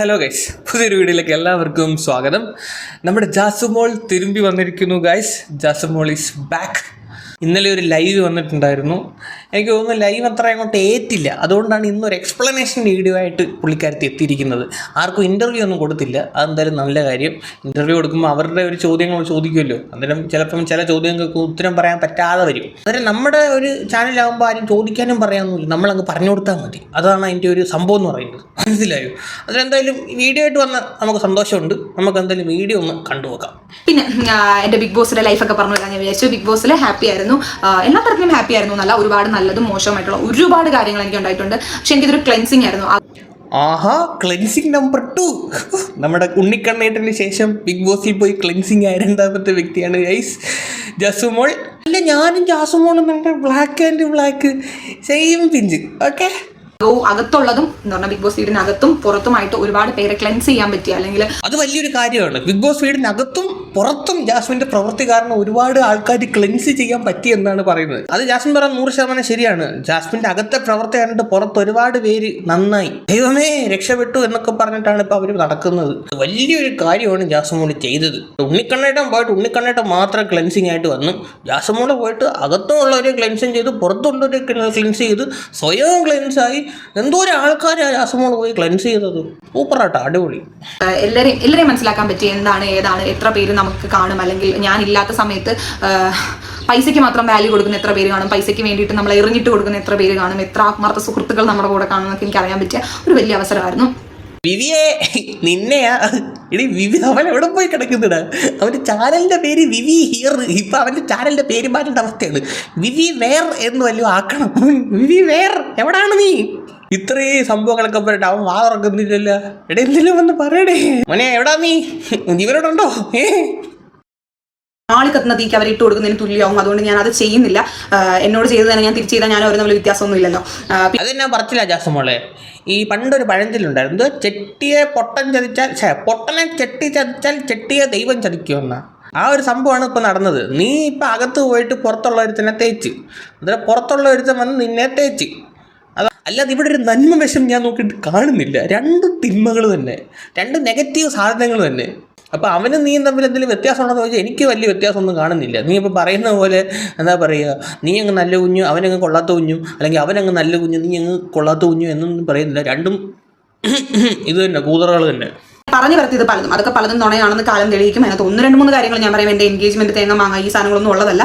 Hello guys പുതിയൊരു വീഡിയോയിലേക്ക് എല്ലാവർക്കും സ്വാഗതം. നമ്മുടെ ജാസുമോൾ തിരുമ്പി വന്നിരിക്കുന്നു ഗൈസ് ജാസുമോൾ ഈസ് ബാക്ക് ഇന്നലെ ഒരു ലൈവ് വന്നിട്ടുണ്ടായിരുന്നു. എനിക്ക് തോന്നുന്നു ലൈവ് അത്ര അങ്ങോട്ട് ഏറ്റില്ല. അതുകൊണ്ടാണ് ഇന്നൊരു എക്സ്പ്ലനേഷൻ വീഡിയോ ആയിട്ട് പുള്ളിക്കാരത്തി എത്തിയിരിക്കുന്നത്. ആർക്കും ഇന്റർവ്യൂ ഒന്നും കൊടുത്തില്ല. അതെന്തായാലും നല്ല കാര്യം. ഇന്റർവ്യൂ കൊടുക്കുമ്പോൾ അവരുടെ ഒരു ചോദ്യങ്ങൾ ചോദിക്കുമല്ലോ. അന്നേരം ചിലപ്പം ചില ചോദ്യങ്ങൾക്ക് ഉത്തരം പറയാൻ പറ്റാതെ വരും. അന്നേരം നമ്മുടെ ഒരു ചാനലാകുമ്പോൾ ആരും ചോദിക്കാനും പറയാനൊന്നുമില്ല. നമ്മളങ്ങ് പറഞ്ഞു കൊടുത്താൽ മതി. അതാണ് അതിന്റെ ഒരു സംഭവം എന്ന് പറയുന്നത്. മനസ്സിലായോ? അതിലെന്തായാലും വീഡിയോ ആയിട്ട് വന്ന നമുക്ക് സന്തോഷമുണ്ട്. നമുക്ക് എന്തായാലും വീഡിയോ ഒന്ന് കണ്ടുപോക്കാം പിന്നെ എന്റെ ബിഗ് ബോസിന്റെ ലൈഫൊക്കെ പറഞ്ഞു തരാൻ ഞാൻ വിചാരിച്ചു. ബിഗ് ബോസിൽ ഹാപ്പി ആയിരുന്നു. ആ, എല്ലാ തരത്തിലും ഹാപ്പി ആയിരുന്നു. നല്ല ഒരുപാട് നല്ലതും മോശമായിട്ടുള്ള ഒരുപാട് കാര്യങ്ങൾ എനിക്ക് ഉണ്ടായിട്ടുണ്ട്. പക്ഷെ എനിക്കിതൊരു ക്ലെൻസിങ് ആയിരുന്നു. ആഹാ ക്ലെൻസിങ് നമ്പർ ടു നമ്മുടെ ഉണ്ണിക്കണ്ണേട്ടന് ശേഷം ബിഗ് ബോസിൽ പോയി ക്ലെൻസിങ് ആയ രണ്ടാമത്തെ വ്യക്തിയാണ് ഗൈസ് ജസുമോൾ. അല്ല ഞാനും ജാസുമോളും നമ്മുടെ black and black same pinch okay അകവും അകത്തുള്ളതും എന്ന് പറഞ്ഞാൽ ബിഗ് ബോസ് വീടിനകത്തും പുറത്തുമായിട്ട് ഒരുപാട് പേരെ ക്ലെൻസ് ചെയ്യാൻ പറ്റിയ അല്ലെങ്കിൽ അത് വലിയൊരു കാര്യമാണ്. ബിഗ് ബോസ് വീടിനകത്തും പുറത്തും ജാസ്മിന്റെ പ്രവൃത്തി കാരണം ഒരുപാട് ആൾക്കാർ ക്ലെൻസ് ചെയ്യാൻ പറ്റി എന്നാണ് പറയുന്നത്. അത് ജാസ്മിൻ പറയാൻ നൂറ് ശതമാനം ശരിയാണ്. ജാസ്മിന്റെ അകത്തെ പ്രവൃത്തി കണ്ടിട്ട് പുറത്ത് ഒരുപാട് പേര് നന്നായി. ദൈവമേ രക്ഷപ്പെട്ടു എന്നൊക്കെ പറഞ്ഞിട്ടാണ് ഇപ്പൊ അവർ നടക്കുന്നത്. വലിയൊരു കാര്യമാണ് ജാസ്മോൾ ചെയ്തത്. ഉണ്ണിക്കണ്ണേട്ടൻ പോയിട്ട് ഉണ്ണിക്കണ്ണേട്ടൻ മാത്രം ക്ലെൻസിങ് ആയിട്ട് വന്നു. ജാസ്മോൾ പോയിട്ട് അകത്തുള്ളവരെ ക്ലെൻസിങ് ചെയ്തു പുറത്തുള്ളവരെ ക്ലെൻസ് ചെയ്ത്. സ്വയം ക്ലെൻസ് എന്തോരം ആൾക്കാരാണ് ജാസ്മോൾ പോയി ക്ലെൻസ് ചെയ്തത്. സൂപ്പറാട്ടോ അടിപൊളി. ആ, എല്ലാവരെയും എല്ലാവരെയും മനസ്സിലാക്കാൻ പറ്റി എന്താണ് ഏതാണ് എത്ര പേര് നമുക്ക് കാണും? അല്ലെങ്കിൽ ഞാൻ ഇല്ലാത്ത സമയത്ത് പൈസയ്ക്ക് മാത്രം വാല്യൂ കൊടുക്കുന്ന എത്ര പേര് കാണും? പൈസയ്ക്ക് വേണ്ടിയിട്ട് നമ്മൾ എറിഞ്ഞിട്ട് കൊടുക്കുന്ന എത്ര പേര് കാണും? എത്ര ആത്മാർത്ഥ സുഹൃത്തുക്കൾ നമ്മുടെ കൂടെ കാണും എന്നൊക്കെ എനിക്ക് അറിയാൻ പറ്റിയ ഒരു വലിയ അവസരമായിരുന്നു. വിവിയെ നിന്നെയാ എടി വിവി അവൻ എവിടെ പോയി കിടക്കുന്നിടാ? അവന്റെ ചാനലിന്റെ പേര് വിവി ഹിയർ ഇപ്പം അവന്റെ ചാനലിന്റെ പേര് മാറ്റേണ്ട അവസ്ഥയാണ്. വിവി വേർ എന്ന് വല്ലതും ആക്കണം. വിവി വേർ എവിടാണ് നീ? ഇത്രയും സംഭവങ്ങളൊക്കെ പറഞ്ഞിട്ട് അവൻ വാ തുറക്കുന്നില്ലല്ലോ. എടാ എന്തെങ്കിലും വന്ന് പറയടേ. മോനെ എവിടാ നീ? ജീവനോടുണ്ടോ? ഏ? ആളി കത്തുന്ന തീക്ക് അവർ ഇട്ട് കൊടുക്കുന്നതിന് തുല്യമാവും. അതുകൊണ്ട് ഞാൻ അത് ചെയ്യുന്നില്ല. എന്നോട് ചെയ്ത് തന്നെ ഞാൻ തിരിച്ചു ചെയ്താൽ ഞാൻ അവർ തമ്മിൽ വ്യത്യാസമൊന്നും ഇല്ലല്ലോ അത് ഞാൻ പറച്ചില്ല ജാസമോളെ ഈ പണ്ടൊരു പഴഞ്ചൊല്ലുണ്ടായിരുന്നു. ചെട്ടിയെ പൊട്ടൻ ചതിച്ചാൽ പൊട്ടനെ ചെട്ടി ചതിച്ചാൽ ചെട്ടിയെ ദൈവം ചതിക്കുമെന്ന ആ ഒരു സംഭവമാണ് ഇപ്പം നടന്നത്. നീ ഇപ്പം അകത്ത് പോയിട്ട് പുറത്തുള്ള ഒരുത്തനെ തേച്ച്. അന്നേരം പുറത്തുള്ള ഒരുത്തൻ വന്ന് നിന്നെ തേച്ച്. അല്ലാതെ ഇവിടെ ഒരു നന്മ വശം ഞാൻ നോക്കിയിട്ട് കാണുന്നില്ല. രണ്ട് തിന്മകൾ തന്നെ. രണ്ട് നെഗറ്റീവ് സാധനങ്ങൾ തന്നെ. അപ്പോൾ അവനും നീയും തമ്മിൽ എന്തെങ്കിലും വ്യത്യാസം ഉണ്ടോ എന്ന് ചോദിച്ചാൽ എനിക്ക് വലിയ വ്യത്യാസമൊന്നും കാണുന്നില്ല. നീ ഇപ്പോൾ പറയുന്ന പോലെ എന്താ പറയുക? നീ അങ്ങ് നല്ല കുഞ്ഞു അവനങ്ങ് കൊള്ളാത്ത കുഞ്ഞു അല്ലെങ്കിൽ അവനങ്ങ് നല്ല കുഞ്ഞു നീ അങ്ങ് കൊള്ളാത്ത കുഞ്ഞു എന്നൊന്നും പറയുന്നില്ല. രണ്ടും ഇത് തന്നെ കൂതറകൾ തന്നെ. പറഞ്ഞു വരത്തിയത് പലതും. അതൊക്കെ പലതും നുണയാണെന്ന് കാലം തെളിയിക്കും. അതിനകത്ത് ഒന്ന് രണ്ട് മൂന്ന് കാര്യങ്ങൾ ഞാൻ പറയാം. എന്റെ എൻഗേജ്മെന്റ് തേങ്ങ മാങ്ങ ഈ സാധനങ്ങളൊന്നും ഉള്ളതല്ല.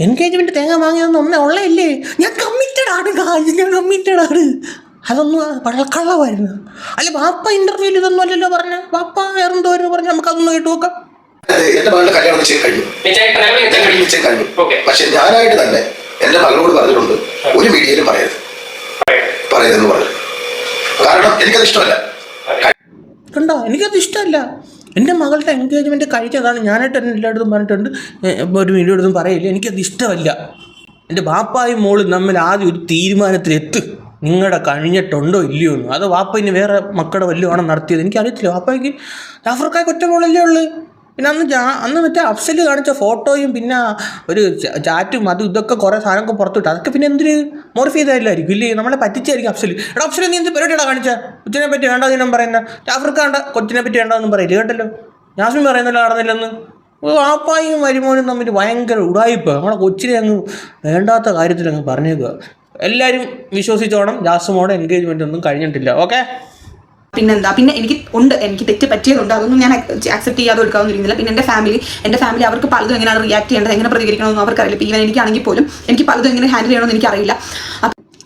ആ, എൻഗേജ്മെന്റ് തേങ്ങ വാങ്ങിയതൊന്നും ഒന്നേ ഉള്ളതല്ലേ ഞാൻ കമ്മിറ്റഡ് ആണ് കാര്യം ഞാൻ കമ്മിറ്റഡ് ആണ്. അതൊന്നും പഴക്കള്ളമായിരുന്നു അല്ല ബാപ്പ ഇന്റർവ്യൂവിൽ ഇതൊന്നും അല്ലല്ലോ പറഞ്ഞ. ബാപ്പ വേറെന്തോ പറഞ്ഞു. നമുക്ക് അതൊന്നും കേട്ട് നോക്കാം. എന്റെ മകളുടെ കല്യാണം നിശ്ചയം കഴിഞ്ഞു. നിശ്ചയം കഴിഞ്ഞു. പക്ഷെ ഞാനായിട്ട് തന്നെ എന്റെ മകളോട് പറഞ്ഞിട്ടുണ്ട് ഒരു മീഡിയയിലും പറയരുത്. പറയരുതെന്ന് പറഞ്ഞു. കാരണം എനിക്കത് ഇഷ്ടമല്ല. കണ്ടോ എനിക്കത് ഇഷ്ടമല്ല. എന്റെ മകളുടെ എൻഗേജ്മെന്റ് കഴിച്ചതാണ് ഞാനായിട്ട് തന്നെ എല്ലായിടത്തും പറഞ്ഞിട്ടുണ്ട്. ഒരു വീഡിയോ എടുത്തും പറയില്ല. എനിക്കത് ഇഷ്ടമല്ല. എന്റെ ബാപ്പായും മോളും തമ്മിൽ ആദ്യം ഒരു തീരുമാനത്തിലെത്ത് നിങ്ങളുടെ കഴിഞ്ഞിട്ടുണ്ടോ ഇല്ലയോ എന്ന്. അത് വാപ്പ ഇനി വേറെ മക്കളുടെ വല്യമാണോ നടത്തിയത്? എനിക്കറിയത്തില്ല. വാപ്പയ്ക്ക് ആഫ്രിക്കായി ഒറ്റ മോളല്ലേ ഉള്ളു. പിന്നെ അന്ന് ജാ അന്ന് മറ്റേ അഫ്സൽ കാണിച്ച ഫോട്ടോയും പിന്നെ ഒരു ചാറ്റും അതും ഇതൊക്കെ കുറേ സാധനമൊക്കെ പുറത്തുവിട്ടു. അതൊക്കെ പിന്നെ എന്തൊരു മോർഫ് ചെയ്തായിരിക്കും ഇല്ലേ? നമ്മളെ പറ്റിച്ചായിരിക്കും അഫ്സൽ എടാ അഫ്സൽ നീ എന്ത് പരിപാടിയാ കാണിച്ച? കൊച്ചിനെ പറ്റി വേണ്ട ഞാൻ പറയുന്ന. ജാഫർക്ക് വേണ്ട കൊച്ചിനെ പറ്റി വേണ്ടെന്നും പറയില്ല? കേട്ടല്ലോ? ജാസ്മിൻ പറയുന്നില്ല നടന്നില്ലെന്ന്. വാപ്പായും വരുമോനും തമ്മിൽ ഭയങ്കര ഉടായിപ്പ്. നമ്മളെ കൊച്ചിനെ അങ്ങ് വേണ്ടാത്ത കാര്യത്തിൽ അങ്ങ് പറഞ്ഞേക്കുക എല്ലാവരും വിശ്വസിച്ചോണം. ജാസ്മോടെ എൻഗേജ്മെന്റ് ഒന്നും കഴിഞ്ഞിട്ടില്ല. ഓക്കെ? പിന്നെന്താ? പിന്നെ എനിക്ക് ഉണ്ട്. എനിക്ക് തെറ്റ് പറ്റിയതുണ്ട്. അതൊന്നും ഞാൻ അക്സെപ്റ്റ് ചെയ്യാതെ എടുക്കാവുന്നിരുന്നില്ല പിന്നെ എന്റെ ഫാമിലി എന്റെ ഫാമിലി അവർക്ക് പലതും എങ്ങനെയാണ് റിയാക്ട് ചെയ്യേണ്ടത്? എങ്ങനെ പ്രതികരിക്കണമെന്നും അവർക്കറിയില്ല. ഇപ്പം ഈവൻ എനിക്കാണെങ്കിൽ പോലും എനിക്ക് പലതും എങ്ങനെ ഹാൻഡിൽ ചെയ്യണമെന്ന് എനിക്കറിയില്ല.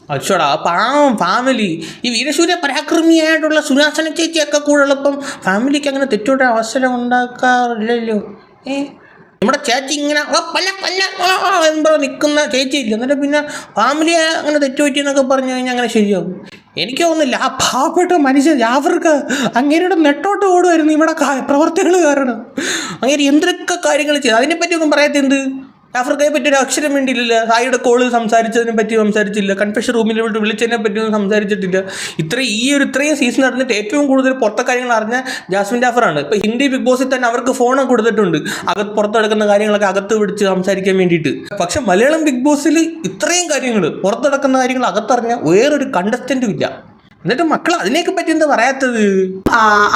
അച്ചോടാ പാവം ഫാമിലി ഈ വീരശൂര പരാക്രമിയായിട്ടുള്ള സുരാസന ചേച്ചിയൊക്കെ കൂടെ ഉള്ളപ്പം ഫാമിലിക്ക് അങ്ങനെ തെറ്റോടെ അവസരം ഉണ്ടാക്കാറില്ലല്ലോ. ഏ? നമ്മുടെ ചേച്ചി ഇങ്ങനെ പല പല പല്ല ആ, ആ" എന്ന് നിൽക്കുന്ന ചേച്ചി ഇല്ല എന്നിട്ട് പിന്നെ ഫാമിലി അങ്ങനെ തെറ്റുപറ്റി എന്നൊക്കെ പറഞ്ഞു കഴിഞ്ഞാൽ അങ്ങനെ ശരിയാവും. എനിക്ക് തോന്നുന്നില്ല. ആ പാവപ്പെട്ട മനുഷ്യൻ അവർക്ക് അങ്ങേരുടെ നെട്ടോട്ട് ഓടുമായിരുന്നു ഇവിടെ പ്രവർത്തികൾ കാരണം. അങ്ങനെ എന്തൊക്കെ കാര്യങ്ങൾ ചെയ്തു. അതിനെപ്പറ്റി ഒന്നും പറയത്തെന്ത് ജാഫർക്കയെ പറ്റി ഒരു അക്ഷരം വേണ്ടിയില്ല സായിയുടെ കോളിൽ സംസാരിച്ചതിനെ പറ്റി സംസാരിച്ചില്ല. കൺഫെഷൻ റൂമിൽ വിട്ട് വിളിച്ചതിനെ പറ്റി ഒന്നും സംസാരിച്ചിട്ടില്ല. ഇത്ര ഈ ഒരു ഇത്രയും സീസൺ നടന്നിട്ട് ഏറ്റവും കൂടുതൽ പുറത്തെ കാര്യങ്ങൾ അറിഞ്ഞ ജാസ്മിൻ ജാഫറാണ് ഇപ്പൊ ഹിന്ദി ബിഗ് ബോസിൽ തന്നെ അവർക്ക് ഫോൺ കൊടുത്തിട്ടുണ്ട്. അകത്ത് പുറത്തെടുക്കുന്ന കാര്യങ്ങളൊക്കെ അകത്ത് പിടിച്ച് സംസാരിക്കാൻ വേണ്ടിയിട്ട്. പക്ഷെ മലയാളം ബിഗ് ബോസിൽ ഇത്രയും കാര്യങ്ങൾ പുറത്തെടുക്കുന്ന കാര്യങ്ങൾ അകത്തറിഞ്ഞ വേറൊരു കണ്ടസ്റ്റന്റും ഇല്ല. എന്നിട്ട് മക്കൾ അതിനെയൊക്കെ പറ്റി എന്താ പറയാത്തത്?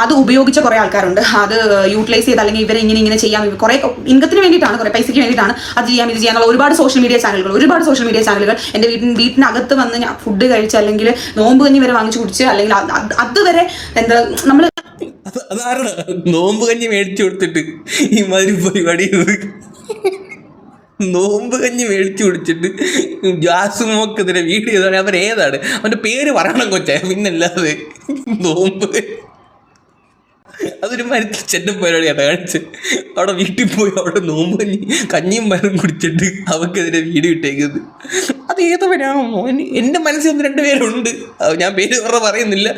അത് ഉപയോഗിച്ച കുറെ ആൾക്കാരുണ്ട്. അത് യൂട്ടിലൈസ് ചെയ്ത് അല്ലെങ്കിൽ ഇവരെ ഇങ്ങനെ ഇങ്ങനെ ചെയ്യാം. കുറെ ഇൻകത്തിന് വേണ്ടിയിട്ടാണ് കുറെ പൈസയ്ക്ക് വേണ്ടിയിട്ടാണ് അത് ചെയ്യാം ഇത് ചെയ്യാനുള്ള ഒരുപാട് സോഷ്യൽ മീഡിയ ചാനലുകൾ ഒരുപാട് സോഷ്യൽ മീഡിയ ചാനലുകൾ എന്റെ വീട്ടിൻ വീട്ടിനകത്ത് വന്ന് ഞാൻ ഫുഡ് കഴിച്ച് അല്ലെങ്കിൽ നോമ്പ് കഞ്ഞി വരെ വാങ്ങിച്ചു കുടിച്ച് അല്ലെങ്കിൽ അത് അത് അതുവരെ എന്താ നമ്മൾ അതാണ് നോമ്പ് കഞ്ഞി മേടിച്ചു കൊടുത്തിട്ട് ഈ മാതിരി പരിപാടി. നോമ്പ് കഞ്ഞി മേടിച്ചു കുടിച്ചിട്ട് ജാസുമോക്കെതിരെ വീഡിയോ ഏതാണ് അവന്റെ പേര് പറയണം കൊച്ചേ പിന്നല്ലാതെ. നോമ്പ്. അതൊരു മരത്തിൽ ചെന്ന പരിപാടിയാണ് കാണിച്ച്. അവിടെ വീട്ടിൽ പോയി അവിടെ നോമ്പ് കഞ്ഞി കഞ്ഞിയും മരം കുടിച്ചിട്ട് അവക്കെതിരെ വീട് ഇട്ടേക്കുന്നത് അത് ഏതവരാണോ എന്റെ മനസ്സിൽ ഒന്ന് രണ്ട് പേരുണ്ട്. അത് ഞാൻ പേര് പറഞ്ഞ പറയുന്നില്ല.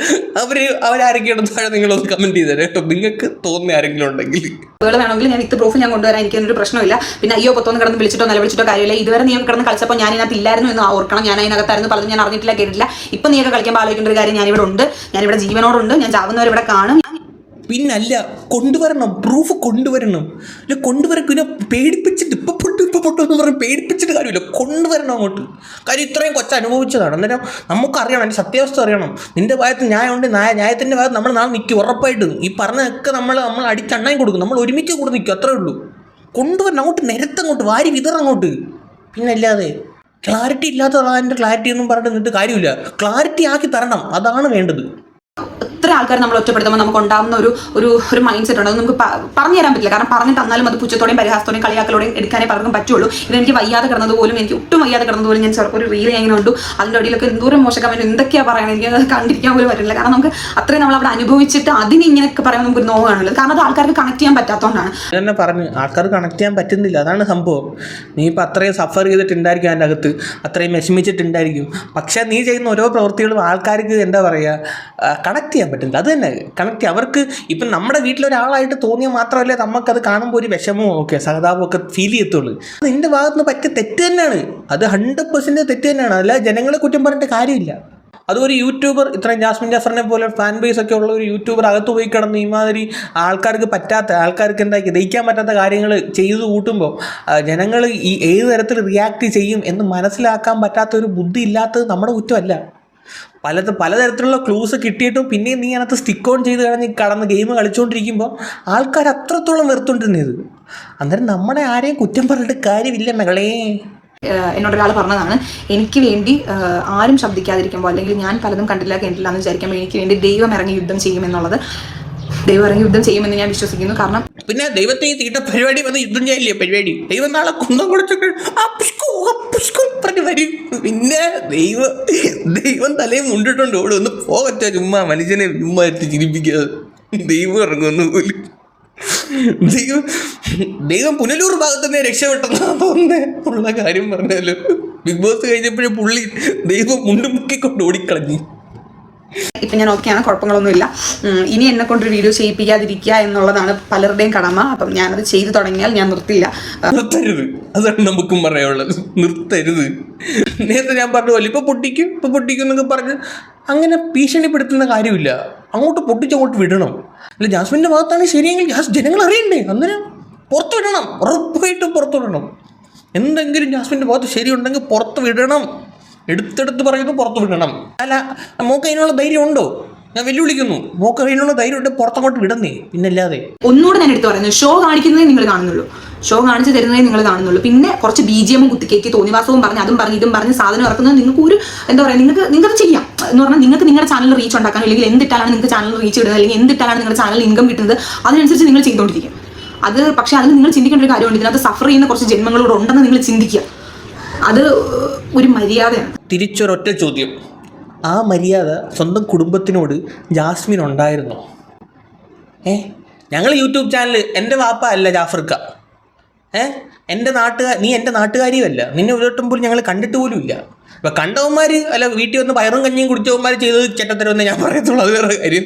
അവർ അവരാരൊക്കെയാണ് താഴെ നിങ്ങളൊന്ന് കമന്റ് ചെയ്തേരെ കേട്ടോ. നിങ്ങൾക്ക് തോന്നുന്ന ആരെങ്കിലും ഉണ്ടെങ്കിൽ. വേണമെങ്കിൽ ഞാൻ വിത്ത് പ്രൂഫ് ഞാൻ കൊണ്ടുവരാൻ എനിക്കൊരു പ്രശ്നമില്ല. പിന്നെ അയ്യോ പൊത്തോന്ന് കിടന്ന് വിളിച്ചിട്ടോ നിലവിളിച്ചിട്ടോ കാര്യമില്ല. ഇതുവരെ നീ കിടന്ന് കളിച്ചപ്പോൾ ഞാൻ ഇതിനകത്ത് ഇല്ലായിരുന്നു എന്ന് ഓർക്കണം. ഞാൻ അതിനകത്തായിരുന്നു പറഞ്ഞു ഞാൻ അറിഞ്ഞിട്ടില്ല കേട്ടില്ല ഇപ്പം നീയൊക്കെ കളിക്കാൻ ആലോചിക്കേണ്ട ഒരു കാര്യം ഞാനിവിടെ ഉണ്ട്. ഞാനിവിടെ ജീവനോടുണ്ട്. ഞാൻ ചാവുന്നവരിവിടെ കാണും. പിന്നല്ല കൊണ്ടുവരണം പ്രൂഫ് കൊണ്ടുവരണം. ഇല്ല കൊണ്ടുവരാൻ പിന്നെ പേടിപ്പിച്ചിട്ട് ഇപ്പം പൊട്ടു ഇപ്പം പൊട്ടു എന്ന് പറഞ്ഞ് പേടിപ്പിച്ചിട്ട് കാര്യമില്ല. കൊണ്ടുവരണം അങ്ങോട്ട്. കാര്യം ഇത്രയും കൊച്ച അനുഭവിച്ചതാണ്. അന്നേരം നമുക്കറിയണം അതിന്റെ സത്യാവസ്ഥ അറിയണം. നിന്റെ ഭാഗത്ത് ന്യായമുണ്ട് ന്യായ ന്യായത്തിന്റെ ഭാഗത്ത് നമ്മൾ നാളെ നിൽക്കും ഉറപ്പായിട്ടും. ഈ പറഞ്ഞതൊക്കെ നമ്മൾ നമ്മൾ അടിച്ചണ്ണായി കൊടുക്കും. നമ്മൾ ഒരുമിച്ച് കൂടെ നിൽക്കും അത്രേ ഉള്ളൂ. കൊണ്ടുവരണം അങ്ങോട്ട് നിരത്തങ്ങോട്ട് വാരി വിതറങ്ങോട്ട് പിന്നല്ലാതെ ക്ലാരിറ്റി ഇല്ലാത്തതിന്റെ ക്ലാരിറ്റി ഒന്നും പറഞ്ഞിട്ട് കാര്യമില്ല. ക്ലാരിറ്റി ആക്കി തരണം അതാണ് വേണ്ടത്. എത്ര ആൾക്കാർ നമ്മൾ ഒറ്റപ്പെടുത്തുമ്പോൾ നമുക്ക് ഉണ്ടാകുന്ന ഒരു ഒരു ഒരു മൈൻഡ് സെറ്റ് ഉണ്ട്. അത് നമുക്ക് പറഞ്ഞു തരാൻ പറ്റില്ല. കാരണം പറഞ്ഞു തന്നാലും അത് പുച്ഛത്തോടെയും പരിഹാസത്തോടെയും കളിയാക്കലോടെയും എടുക്കാനേ പലർക്കും പറ്റുള്ളൂ. ഇത് എനിക്ക് വയ്യാതെ കിടന്നത് പോലും എനിക്ക് ഒട്ടും വയ്യാതെ കിടന്നത് പോലും ഞാൻ ഒരു റീൽ ഞാൻ ഇങ്ങനെ കണ്ടു. അതിന്റെ അടിയിലൊക്കെ എന്തോരം മോശം കമന്റ് എന്തൊക്കെയാ പറയുന്നത് എനിക്ക് അത് കണ്ടിരിക്കാൻ പോലും പറ്റില്ല. കാരണം നമുക്ക് അത്രയും നമ്മൾ അവിടെ അനുഭവിച്ചിട്ട് അതിന് ഇങ്ങനെയൊക്കെ പറയാൻ നമുക്ക് ഒരു നോവ് കാണുള്ളത് കാരണം അത് ആൾക്കാർക്ക് കണക്ട് ചെയ്യാൻ പറ്റാത്തതുകൊണ്ടാണ്. തന്നെ പറഞ്ഞു ആൾക്കാർ കണക്ട് ചെയ്യാൻ പറ്റുന്നില്ല. അതാണ് സംഭവം. നീ ഇപ്പം അത്രയും സഫർ ചെയ്തിട്ടുണ്ടായിരിക്കും അതിന്റെ അകത്ത്. അത്രയും വിഷമിച്ചിട്ടുണ്ടായിരിക്കും. പക്ഷേ നീ ചെയ്യുന്ന ഓരോ പ്രവൃത്തികളും ആൾക്കാർക്ക് എന്താ പറയുക കണക്ട് പറ്റുന്നില്ല. അത് തന്നെ. കണക്ട് അവർക്ക് ഇപ്പം നമ്മുടെ വീട്ടിലൊരാളായിട്ട് തോന്നിയാൽ മാത്രമല്ല നമുക്കത് കാണുമ്പോൾ ഒരു വിഷമവും ഒക്കെ സഹതാപവും ഒക്കെ ഫീൽ ചെയ്യത്തുള്ളൂ. അത് നിന്റെ ഭാഗത്ത് നിന്ന് പറ്റിയ തെറ്റ് തന്നെയാണ്. അത് ഹൺഡ്രഡ് പെർസെന്റ് തെറ്റ് തന്നെയാണ്. അല്ല ജനങ്ങളെ കുറ്റം പറഞ്ഞിട്ട് കാര്യമില്ല. അതൊരു യൂട്യൂബർ ഇത്രയും ജാസ്മിൻ ജാഫറിനെ പോലെ ഫാൻ ബേസ് ഒക്കെ ഉള്ള ഒരു യൂട്യൂബർ അകത്ത് പോയി കിടന്ന് ഇമാതിരി ആൾക്കാർക്ക് പറ്റാത്ത ആൾക്കാർക്ക് എന്താ ദഹിക്കാൻ പറ്റാത്ത കാര്യങ്ങൾ ചെയ്തു കൂട്ടുമ്പോൾ ജനങ്ങൾ ഈ ഏത് തരത്തിൽ റിയാക്ട് ചെയ്യും എന്ന് മനസ്സിലാക്കാൻ പറ്റാത്ത ഒരു ബുദ്ധി ഇല്ലാത്തത് നമ്മുടെ കുറ്റമല്ല. പല പലതരത്തിലുള്ള ക്ലൂസ് കിട്ടിയിട്ടും പിന്നെയും നീ അതിനകത്ത് സ്റ്റിക്ക് ഓൺ ചെയ്ത് കിടന്ന് കടന്ന് ഗെയിം കളിച്ചുകൊണ്ടിരിക്കുമ്പോൾ ആൾക്കാർ അത്രത്തോളം വെറുത്തോണ്ടിരുന്നത് അന്നേരം നമ്മളെ ആരെയും കുറ്റം പറഞ്ഞിട്ട് കാര്യമില്ല മകളേ. എന്നോടൊരാൾ പറഞ്ഞതാണ് എനിക്ക് വേണ്ടി ആരും ശബ്ദിക്കാതിരിക്കുമ്പോൾ അല്ലെങ്കിൽ ഞാൻ പലതും കണ്ടില്ല കേട്ടില്ല എന്ന് വിചാരിക്കുമ്പോൾ എനിക്ക് വേണ്ടി ദൈവം ഇറങ്ങി യുദ്ധം ചെയ്യുമെന്നുള്ളത് ദൈവം ഇറങ്ങി യുദ്ധം ചെയ്യുമെന്ന് ഞാൻ വിശ്വസിക്കുന്നു. കാരണം പിന്നെ ദൈവത്തെ ഈ തീട്ട പരിപാടി വന്ന് യുദ്ധം ചെയ്യില്ലേ പരിപാടി? ദൈവം നാളെ കുന്തം കൊടുത്തിട്ട് വരും. പിന്നെ ദൈവം ദൈവം തലയും മുണ്ടിട്ടുണ്ട്. ഓടും ഒന്ന് പോകറ്റ ചുമ്മാ മനുഷ്യനെ ചുമ്മാ എടുത്ത് ചിരിപ്പിക്കാതെ. ദൈവം ഇറങ്ങുന്നു ദൈവം ദൈവം പുനലൂർ ഭാഗത്ത് നിന്ന് രക്ഷപ്പെട്ടെന്നാ തോന്നുന്നേ. ഉള്ള കാര്യം പറഞ്ഞാലോ ബിഗ് ബോസ് കഴിഞ്ഞപ്പോഴേ പുള്ളി ദൈവം മുണ്ടുമുക്കിക്കൊണ്ട് ഓടിക്കളഞ്ഞു. ഇപ്പം ഞാൻ ഓക്കെയാണ് കുഴപ്പങ്ങളൊന്നുമില്ല. ഇനി എന്നെ കൊണ്ടൊരു വീഡിയോ ചെയ്യിപ്പിക്കാതിരിക്കുക എന്നുള്ളതാണ് പലരുടെയും കടമ. അപ്പം ഞാനത് ചെയ്തു തുടങ്ങിയാൽ ഞാൻ നിർത്തില്ല നിർത്തരുത്. അതാണ് നമുക്കും പറയാനുള്ളത്. നിർത്തരുത്. നേരത്തെ ഞാൻ പറഞ്ഞ പോലെ ഇപ്പം പൊട്ടിക്കും ഇപ്പം പൊട്ടിക്കും എന്നൊക്കെ പറഞ്ഞ് അങ്ങനെ ഭീഷണിപ്പെടുത്തുന്ന കാര്യമില്ല. അങ്ങോട്ട് പൊട്ടിച്ച് അങ്ങോട്ട് വിടണം. അല്ല ജാസ്മിന്റെ ഭാഗത്താണ് ശരിയെങ്കിൽ ജാസ് ജനങ്ങൾ അറിയണ്ടേ? അന്നേരം പുറത്ത് വിടണം. ഉറപ്പായിട്ടും പുറത്ത് വിടണം. എന്തെങ്കിലും ജാസ്മിന്റെ ഭാഗത്ത് ശരിയുണ്ടെങ്കിൽ പുറത്ത് വിടണം. എടുത്തെടുത്ത് പറയുന്നു പുറത്ത് വിടണം. അല്ല മോക്ക് അതിനുള്ള ധൈര്യം ഉണ്ടോ? ഞാൻ വെല്ലുവിളിക്കുന്നു. മോക്ക് അതിനുള്ള ധൈര്യം ഉണ്ട് പുറത്തങ്ങോട്ട് വിടന്നേ. പിന്നല്ലാതെ. ഒന്നുകൂടെ ഞാൻ എടുത്തു പറയുന്നത് ഷോ കാണിക്കുന്നതേ നിങ്ങൾ കാണുന്നുള്ളൂ. ഷോ കാണിച്ചു തരുന്നതേ നിങ്ങൾ കാണുന്നുള്ളൂ. പിന്നെ കുറച്ച് ബി ജി എമ്മും കുത്തിക്കേക്ക് തോന്നിവാസവും പറഞ്ഞ് അതും പറഞ്ഞ് ഇതും പറഞ്ഞ് സാധനം ഇറക്കുന്നത് നിങ്ങൾക്ക് ഒരു എന്താ പറയുക നിങ്ങൾക്ക് നിങ്ങൾക്ക് ചെയ്യാം. എന്ന് പറഞ്ഞാൽ നിങ്ങൾക്ക് നിങ്ങളുടെ ചാനൽ റീച്ച് ഉണ്ടാക്കാൻ അല്ലെങ്കിൽ എന്തിട്ടാണ് നിങ്ങൾക്ക് ചാനൽ റീച്ച് ഇടുന്നത് അല്ലെങ്കിൽ എന്തിട്ടാണ് നിങ്ങളുടെ ചാനൽ ഇൻകം കിട്ടുന്നത് അതിനനുസരിച്ച് നിങ്ങൾ ചെയ്തുകൊണ്ടിരിക്കും. അത് പക്ഷേ അതിന് നിങ്ങൾ ചിന്തിക്കേണ്ട ഒരു കാര്യമുണ്ട് ഇതിനകത്ത് സഫർ ചെയ്യുന്ന കുറച്ച് ജന്മങ്ങളോട് ഉണ്ടെന്ന് നിങ്ങൾ ചിന്തിക്കുക. അത് ഒരു മര്യാദയാണ്. തിരിച്ചൊരൊറ്റ ചോദ്യം. ആ മര്യാദ സ്വന്തം കുടുംബത്തിനോട് ജാസ്മിൻ ഉണ്ടായിരുന്നോ? ഏ? ഞങ്ങൾ യൂട്യൂബ് ചാനൽ എന്റെ വാപ്പ അല്ല ജാഫർക്ക. ഏ? എന്റെ നാട്ടുകാർ നീ എന്റെ നാട്ടുകാരിയുമല്ല. നിന്നെ ഒരുവട്ടം പോലും ഞങ്ങൾ കണ്ടിട്ട് പോലും ഇല്ല. അപ്പം കണ്ടവന്മാർ അല്ല വീട്ടിൽ വന്ന് പയറും കഞ്ഞിയും കുടിച്ചവന്മാർ ചെയ്തത് ചെറ്റത്തരമെന്ന് ഞാൻ പറയത്തുള്ളൂ. അത് വേറെ കാര്യം.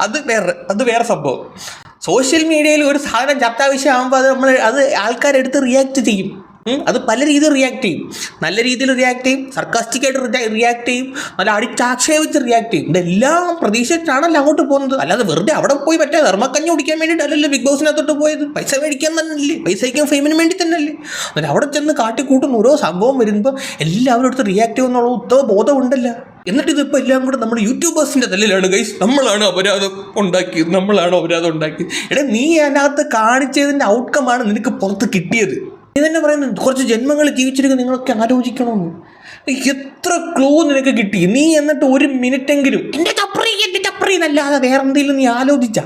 അത് വേറെ അത് വേറെ സംഭവം. സോഷ്യൽ മീഡിയയിൽ ഒരു സാധനം ചർച്ചാ വിഷയമാകുമ്പോൾ അത് നമ്മൾ അത് ആൾക്കാരെടുത്ത് റിയാക്ട് ചെയ്യും. അത് പല രീതിയിൽ റിയാക്ട് ചെയ്യും. നല്ല രീതിയിൽ റിയാക്ട് ചെയ്യും. സർക്കാസ്റ്റിക്കായിട്ട് റിയാക്ട് ചെയ്യും. നല്ല അടിച്ചാക്ഷേപിച്ച് റിയാക്ട് ചെയ്യും. ഇതെല്ലാം പ്രതീക്ഷിച്ചിട്ടാണല്ലോ അങ്ങോട്ട് പോകുന്നത്. അല്ലാതെ വെറുതെ അവിടെ പോയി മറ്റേ ധർമ്മക്കഞ്ഞ് കുടിക്കാൻ വേണ്ടിയിട്ടല്ലല്ലോ ബിഗ് ബോസിനകത്തോട്ട് പോയത്. പൈസ മേടിക്കാൻ തന്നെയല്ലേ? പൈസയ്ക്കും ഫെയിമിന് വേണ്ടി തന്നെയല്ലേ? എന്നിട്ട് അവിടെ ചെന്ന് കാട്ടിക്കൂട്ടുന്ന ഓരോ സംഭവം വരുമ്പോൾ എല്ലാവരും അടുത്ത് റിയാക്ട് ചെയ്യുമെന്നുള്ള ഉത്തമ ബോധമുണ്ടല്ല. എന്നിട്ട് ഇതിപ്പോൾ എല്ലാം കൂടെ നമ്മുടെ യൂട്യൂബേഴ്സിന്റെ തലയിലാണ് ഗൈസ് നമ്മളാണ് അപരാധം ഉണ്ടാക്കിയത്. നമ്മളാണ് അപരാധം ഉണ്ടാക്കിയത്. എടാ നീ അതിനകത്ത് കാണിച്ചതിന്റെ ഔട്ട്കമാണ് നിനക്ക് പുറത്ത് കിട്ടിയത്. നീ തന്നെ പറയുന്നു കുറച്ച് ജന്മങ്ങൾ ജീവിച്ചിരിക്കുന്ന നിങ്ങളൊക്കെ ആലോചിക്കണമെന്ന് എത്ര ക്ലൂ നിനക്ക് കിട്ടി? നീ എന്നിട്ട് ഒരു മിനിറ്റെങ്കിലും എന്റെ ചപ്രി എന്റെ ചപ്രി എന്നല്ലാതെ വേറെ എന്തെങ്കിലും നീ ആലോചിച്ച?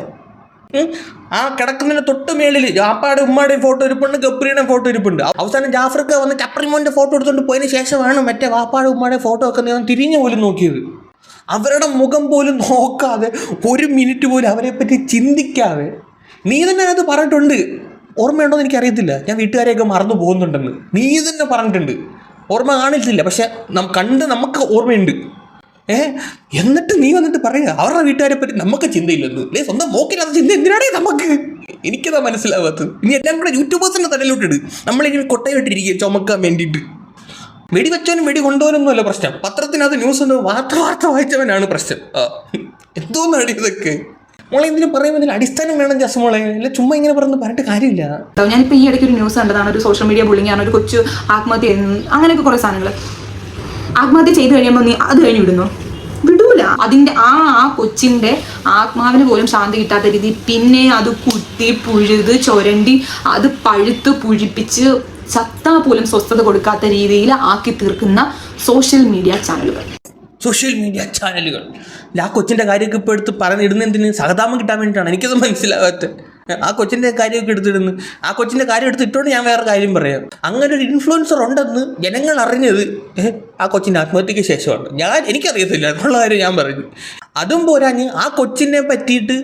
ആ കിടക്കുന്നതിന് തൊട്ട് മേളിൽ ജാപ്പാടെ ഉമ്മാടെ ഫോട്ടോ ഇരിപ്പുണ്ട് ഗപ്രിയുടെ ഫോട്ടോ ഇരിപ്പുണ്ട്. അവസാനം ജാഫർക്ക് വന്ന് ചപ്രിമോന്റെ ഫോട്ടോ എടുത്തുകൊണ്ട് പോയതിന് ശേഷമാണ് മറ്റേ വാപ്പാടെ ഉമ്മാടെ ഫോട്ടോ ഒക്കെ ഞാൻ തിരിഞ്ഞു പോലും നോക്കിയത്. അവരുടെ മുഖം പോലും നോക്കാതെ ഒരു മിനിറ്റ് പോലും അവരെ പറ്റി ചിന്തിക്കാതെ. നീ തന്നെ അത് പറഞ്ഞിട്ടുണ്ട്. ഓർമ്മയുണ്ടോ എന്ന് എനിക്കറിയത്തില്ല. ഞാൻ വീട്ടുകാരെയൊക്കെ മറന്നു പോകുന്നുണ്ടെന്ന്. നീ തന്നെ പറഞ്ഞിട്ടുണ്ട്. ഓർമ്മ കാണിച്ചില്ല. പക്ഷെ കണ്ട് നമുക്ക് ഓർമ്മയുണ്ട്. ഏ? എന്നിട്ട് നീ വന്നിട്ട് പറയുക അവരുടെ വീട്ടുകാരെ പറ്റി നമുക്ക് ചിന്തയില്ലെന്ന്. അല്ലേ സ്വന്തം മോക്കില്ലാത്ത ചിന്ത എന്തിനാണേ നമുക്ക്? എനിക്കതാ മനസ്സിലാവാത്തത്. ഇനി എല്ലാം കൂടെ യൂട്യൂബേഴ്സിന്റെ തലയിലോട്ടിട് നമ്മളിങ്ങനെ കൊട്ടയിട്ടിരിക്കുക ചുമക്കാൻ വേണ്ടിയിട്ട്. വെടി വെച്ചവനും വെടി പ്രശ്നം. പത്രത്തിനകത്ത് ന്യൂസ് ഉണ്ട് വാർത്ത വാർത്ത വായിച്ചവനാണ് പ്രശ്നം. എന്തോന്നാണ് ഇതൊക്കെ? മോളെ എന്തിനും പറയുമ്പോൾ ഇതിന് അടിസ്ഥാനം വേണം ജസ് അല്ല ചുമ്മാ ഇങ്ങനെ പറഞ്ഞ് പറഞ്ഞിട്ട് കാര്യമില്ല. ഞാനിപ്പോൾ ഈ ഇടയ്ക്ക് ഒരു ന്യൂസ് കണ്ടതാണ് ഒരു സോഷ്യൽ മീഡിയ ബുള്ളിങ് ആണ് ഒരു കൊച്ചു ആത്മഹത്യ അങ്ങനെയൊക്കെ കുറേ സാധനങ്ങൾ ആത്മഹത്യ ചെയ്ത് കഴിയുമ്പോൾ നീ അത് കഴിഞ്ഞ് വിടുന്നു? വിടൂല. അതിന്റെ ആ ആ കൊച്ചിന്റെ ആത്മാവിന് പോലും ശാന്തി കിട്ടാത്ത രീതി പിന്നെ അത് കുത്തി പുഴുത് ചൊരണ്ടി അത് പഴുത്ത് പുഴിപ്പിച്ച് ചത്താ പോലും സ്വസ്ഥത കൊടുക്കാത്ത രീതിയിൽ ആക്കി തീർക്കുന്ന സോഷ്യൽ മീഡിയ ചാനലുകൾ സോഷ്യൽ മീഡിയ ചാനലുകൾ ആ കൊച്ചിന്റെ കാര്യമൊക്കെ ഇപ്പോൾ എടുത്ത് പറഞ്ഞിടുന്ന എന്തിന്? സഹതാപം കിട്ടാൻ വേണ്ടിയിട്ടാണ്. എനിക്കത് മനസ്സിലാകാത്തത് ആ കൊച്ചിന്റെ കാര്യമൊക്കെ എടുത്തിടുന്നു ആ കൊച്ചിന്റെ കാര്യം എടുത്തിട്ടോണ്ട് ഞാൻ വേറെ കാര്യം പറയാം. അങ്ങനെ ഒരു ഇൻഫ്ലുവൻസർ ഉണ്ടെന്ന് ജനങ്ങൾ അറിഞ്ഞത് ആ കൊച്ചിന്റെ ആത്മഹത്യക്ക് ശേഷമാണ്. ഞാൻ എനിക്കറിയത്തില്ല. എന്നുള്ള കാര്യം ഞാൻ പറഞ്ഞു. അതും പോരാഞ്ഞ് ആ കൊച്ചിനെ പറ്റിയിട്ട്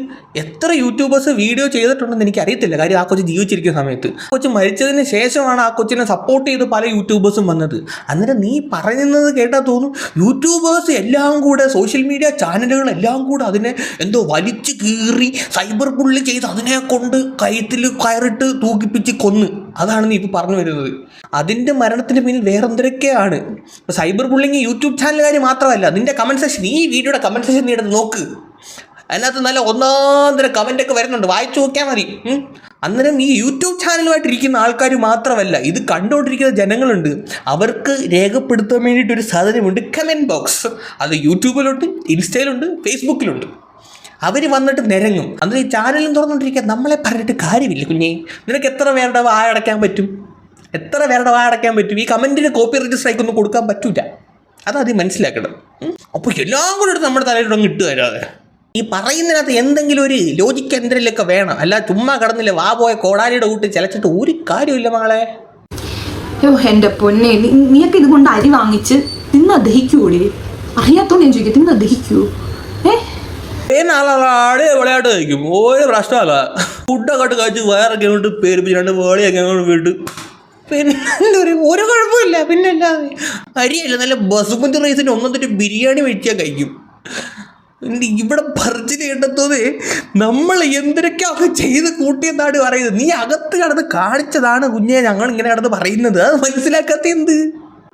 എത്ര യൂട്യൂബേഴ്സ് വീഡിയോ ചെയ്തിട്ടുണ്ടെന്ന് എനിക്ക് അറിയത്തില്ല കാര്യം ആ കൊച്ചു ജീവിച്ചിരിക്കുന്ന സമയത്ത്. കൊച്ച് മരിച്ചതിന് ശേഷമാണ് ആ കൊച്ചിനെ സപ്പോർട്ട് ചെയ്ത് പല യൂട്യൂബേഴ്സും വന്നത്. അന്നേരം നീ പറയുന്നത് കേട്ടാൽ തോന്നും യൂട്യൂബേഴ്സ് എല്ലാം കൂടെ സോഷ്യൽ മീഡിയ ചാനലുകൾ എല്ലാം കൂടെ അതിനെ എന്തോ വലിച്ചു കീറി സൈബർ പുള്ളി ചെയ്ത് അതിനെ കൊണ്ട് കയത്തിൽ കയറിട്ട് തൂക്കിപ്പിച്ച് കൊന്ന്. അതാണ് നീ ഇപ്പോൾ പറഞ്ഞു വരുന്നത്. അതിന്റെ മരണത്തിന് പിന്നിൽ വേറെ എന്തൊക്കെയാണ് ഇപ്പോൾ സൈബർ ബുള്ളിങ് യൂട്യൂബ് ചാനലുകാർ മാത്രമല്ല നിന്റെ കമന്റ് സെക്ഷൻ ഈ വീഡിയോയുടെ കമന്റ് സെക്ഷൻ നീ എടുത്ത് നോക്ക്. അതിനകത്ത് നല്ല ഒന്നാന്തര കമന്റൊക്കെ വരുന്നുണ്ട്. വായിച്ചു നോക്കിയാൽ മതി. അന്നേരം ഈ യൂട്യൂബ് ചാനലുമായിട്ട് ഇരിക്കുന്ന ആൾക്കാർ മാത്രമല്ല ഇത് കണ്ടുകൊണ്ടിരിക്കുന്ന ജനങ്ങളുണ്ട്. അവർക്ക് രേഖപ്പെടുത്താൻ വേണ്ടിയിട്ട് ഒരു സാധനമുണ്ട് കമന്റ് ബോക്സ് അത് യൂട്യൂബിലുണ്ട് ഇൻസ്റ്റയിലുണ്ട് ഫേസ്ബുക്കിലുണ്ട് അവർ വന്നിട്ട് നിരങ്ങും. അന്നേരം ഈ ചാനലും തുറന്നുകൊണ്ടിരിക്കുക നമ്മളെ പറഞ്ഞിട്ട് കാര്യമില്ല കുഞ്ഞേ. നിനക്ക് എത്ര പേരുടെ വായ അടയ്ക്കാൻ പറ്റും? എത്ര പേരുടെ വായ അടയ്ക്കാൻ പറ്റും? ഈ കമന്റിന് കോപ്പി രജിസ്റ്റർ ഒന്നും കൊടുക്കാൻ പറ്റൂല. അതാദ്യം മനസ്സിലാക്കണം അപ്പോൾ എല്ലാം കൂടെ എടുത്ത് നമ്മുടെ തലയിലൊന്നും ഇട്ട് തരാതെ. ഈ പറയുന്നതിനകത്ത് എന്തെങ്കിലും ഒരു ലോജിക്ക് എന്തെങ്കിലുമൊക്കെ വേണം. അല്ല ചുമ്മാ കടന്നില്ല വാ പോയ കോടാലിയുടെ കൂട്ടി ചിലച്ചിട്ട് ഒരു കാര്യമില്ല മകളെ. യോ എന്റെ പൊന്നെ നീയൊക്കെ ഇതുകൊണ്ട് അരി വാങ്ങിച്ച് തിന്നാ ദഹിക്കൂടി അറിയാത്തോണ്ട് ഞാൻ ചോദിക്കാം തിന്നാ ദഹിക്കൂ ഏ നാളാട് വിളയാട്ട് കഴിക്കും. ഒരു പ്രശ്നമല്ല. ഫുഡൊക്കെ ഇട്ട് കഴിച്ച് വയറൊക്കെ കൊണ്ട് പേരിപ്പിച്ച് രണ്ട് വേളിയൊക്കെ അങ്ങോട്ട് വിട്ട്. പിന്നെ ഒരു ഒരു കുഴപ്പമില്ല. പിന്നെ അല്ല അരിയല്ല നല്ല ബസുമതി റൈസിന് ഒന്നൊന്നിട്ട് ബിരിയാണി വെച്ചാൽ കഴിക്കും. ഇവിടെ പറിച്ചു ചെയ്യേണ്ടത് നമ്മൾ എന്തിനൊക്കെയാണ് ചെയ്ത് കൂട്ടിയെന്നാണ് പറയുന്നത്. നീ അകത്ത് കിടന്ന് കാണിച്ചതാണ് കുഞ്ഞെ ഞങ്ങൾ ഇങ്ങനെ കിടന്ന് പറയുന്നത്. അത് മനസ്സിലാക്കാത്ത എന്ത്?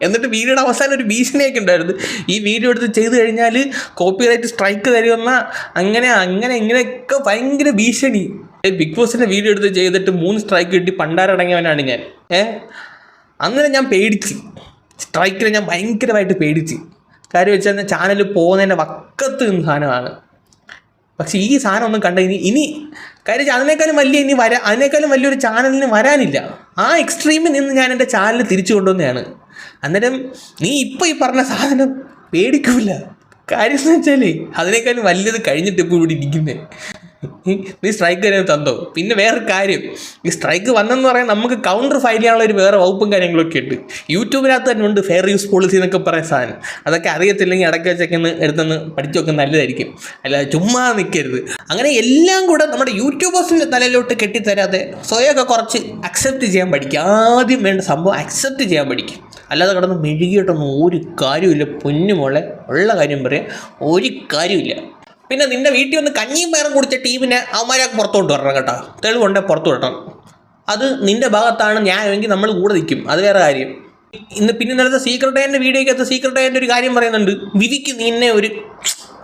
എന്നിട്ട് വീഡിയോയുടെ അവസാനം ഒരു ഭീഷണിയൊക്കെ ഉണ്ടായിരുന്നു. ഈ വീഡിയോ എടുത്ത് ചെയ്ത് കഴിഞ്ഞാൽ കോപ്പിറൈറ്റ് സ്ട്രൈക്ക് തരുമെന്ന അങ്ങനെ അങ്ങനെ ഇങ്ങനെയൊക്കെ ഭയങ്കര ഭീഷണി. ബിഗ് ബോസിന്റെ വീഡിയോ എടുത്ത് ചെയ്തിട്ട് മൂന്ന് സ്ട്രൈക്ക് കിട്ടി. പണ്ടാരടങ്ങിയവനാണ് ഞാൻ. ഏ അങ്ങനെ ഞാൻ പേടിച്ച്. സ്ട്രൈക്കിനെ ഞാൻ ഭയങ്കരമായിട്ട് പേടിച്ച്. കാര്യം വെച്ചാൽ ചാനൽ പോകുന്നതിന്റെ വക്കത്ത് നിന്ന് സാധനമാണ്. പക്ഷെ ഈ സാധനം ഒന്നും കണ്ട ഇനി ഇനി കാര്യം അതിനേക്കാളും വലിയ ഇനി വരാ അതിനേക്കാളും വലിയൊരു ചാനലിന് വരാനില്ല. ആ എക്സ്ട്രീമിൽ നിന്ന് ഞാൻ എന്റെ ചാനൽ തിരിച്ചു കൊണ്ടുവന്നതാണ്. അന്നേരം നീ ഇപ്പോൾ ഈ പറഞ്ഞ സാധനം പേടിക്കൂല. കാര്യം എന്ന് അതിനേക്കാളും വലിയത് കഴിഞ്ഞിട്ട് ഇപ്പോൾ ഇവിടെ ഇരിക്കുന്നേ. നീ സ്ട്രൈക്ക് തന്നെ തന്നോ? പിന്നെ വേറെ കാര്യം. ഈ സ്ട്രൈക്ക് വന്നെന്ന് പറയാൻ നമുക്ക് കൗണ്ടർ ഫയൽ ചെയ്യാനുള്ള ഒരു വേറെ വകുപ്പും കാര്യങ്ങളൊക്കെ ഉണ്ട്. യൂട്യൂബിനകത്ത് തന്നെ ഉണ്ട് ഫെയർ യൂസ് പോളിസി എന്നൊക്കെ പറയുന്ന സാധനം. അതൊക്കെ അറിയത്തില്ലെങ്കിൽ ഇടയ്ക്ക് വെച്ചൊക്കെ ഒന്ന് എടുത്തൊന്ന് പഠിച്ചു വെക്കുന്ന നല്ലതായിരിക്കും. അല്ല ചുമ്മാ നിൽക്കരുത് അങ്ങനെ എല്ലാം കൂടെ നമ്മുടെ യൂട്യൂബേഴ്സിന്റെ തലയിലോട്ട് കെട്ടിത്തരാതെ സ്വയമൊക്കെ കുറച്ച് അക്സെപ്റ്റ് ചെയ്യാൻ പഠിക്കുക. ആദ്യം വേണ്ട സംഭവം അക്സെപ്റ്റ് ചെയ്യാൻ പഠിക്കും അല്ലാതെ കിടന്ന് മെഴുകിയിട്ടൊന്നും ഒരു കാര്യമില്ല പൊന്നുമോളെ ഉള്ള കാര്യം പറയാം. ഒരു കാര്യമില്ല പിന്നെ നിന്റെ വീട്ടിൽ വന്ന് കഞ്ഞിയും പയറും കുടിച്ച ടീമിനെ അവന്മാരെ പുറത്തോട്ട് വരണം കേട്ടോ. തെളിവുണ്ടെ പുറത്തു വിടണം. അത് നിന്റെ ഭാഗത്താണ് ന്യായമെങ്കിൽ നമ്മൾ കൂടെ നിൽക്കും. അത് വേറെ കാര്യം. ഇന്ന് പിന്നെ ഇന്നലത്തെ സീക്രട്ട് ആയന്റെ വീഡിയോയ്ക്കകത്ത് സീക്രട്ട് ആയന്റെ ഒരു കാര്യം പറയുന്നുണ്ട്. വിധിക്ക് നിന്നെ ഒരു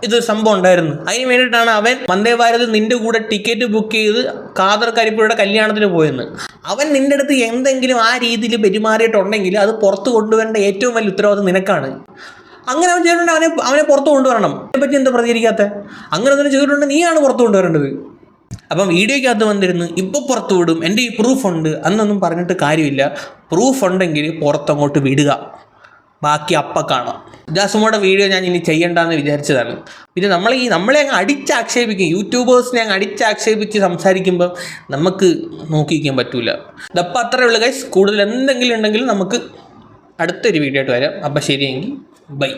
ഇത് സംഭവം ഉണ്ടായിരുന്നു. അതിന് വേണ്ടിയിട്ടാണ് അവൻ വന്ദേ ഭാരത് നിന്റെ കൂടെ ടിക്കറ്റ് ബുക്ക് ചെയ്ത് കാദർ കരിപ്പുഴയുടെ കല്യാണത്തിന് പോയെന്ന്. അവൻ നിന്റെ അടുത്ത് എന്തെങ്കിലും ആ രീതിയിൽ പെരുമാറിയിട്ടുണ്ടെങ്കിൽ അത് പുറത്തു കൊണ്ടുവരേണ്ട ഏറ്റവും വലിയ ഉത്തരവാദിത്വം നിനക്കാണ്. അങ്ങനെ അവൻ ചെയ്തിട്ടുണ്ടെങ്കിൽ അവനെ അവനെ പുറത്തു കൊണ്ടുവരണം. അതിനെപ്പറ്റി എന്താ പ്രതികരിക്കാത്ത? അങ്ങനെ എന്തെങ്കിലും ചെയ്തിട്ടുണ്ടെങ്കിൽ നീയാണ് പുറത്തു കൊണ്ടുവരേണ്ടത്. അപ്പം വീഡിയോയ്ക്കകത്ത് വന്നിരുന്നു ഇപ്പോൾ പുറത്തു വിടും. എന്റെ ഈ പ്രൂഫ് ഉണ്ട്. അന്നൊന്നും പറഞ്ഞിട്ട് കാര്യമില്ല. പ്രൂഫ് ഉണ്ടെങ്കിൽ പുറത്തങ്ങോട്ട് വിടുക. ബാക്കി അപ്പ കാണാം. ജാസുമോടെ വീഡിയോ ഞാൻ ഇനി ചെയ്യണ്ടെന്ന് വിചാരിച്ചതാണ്. പിന്നെ നമ്മൾ ഈ നമ്മളെ അങ്ങ് അടിച്ചാക്ഷേപിക്കും. യൂട്യൂബേഴ്സിനെ അങ്ങ് അടിച്ചാക്ഷേപിച്ച് സംസാരിക്കുമ്പം നമുക്ക് നോക്കിയിരിക്കാൻ പറ്റൂല. ഇതപ്പം അത്രേ ഉള്ളൂ ഗൈസ് കൂടുതൽ എന്തെങ്കിലും ഉണ്ടെങ്കിലും നമുക്ക് അടുത്തൊരു വീഡിയോ ആയിട്ട് വരാം. അപ്പം ശരിയെങ്കിൽ ബൈ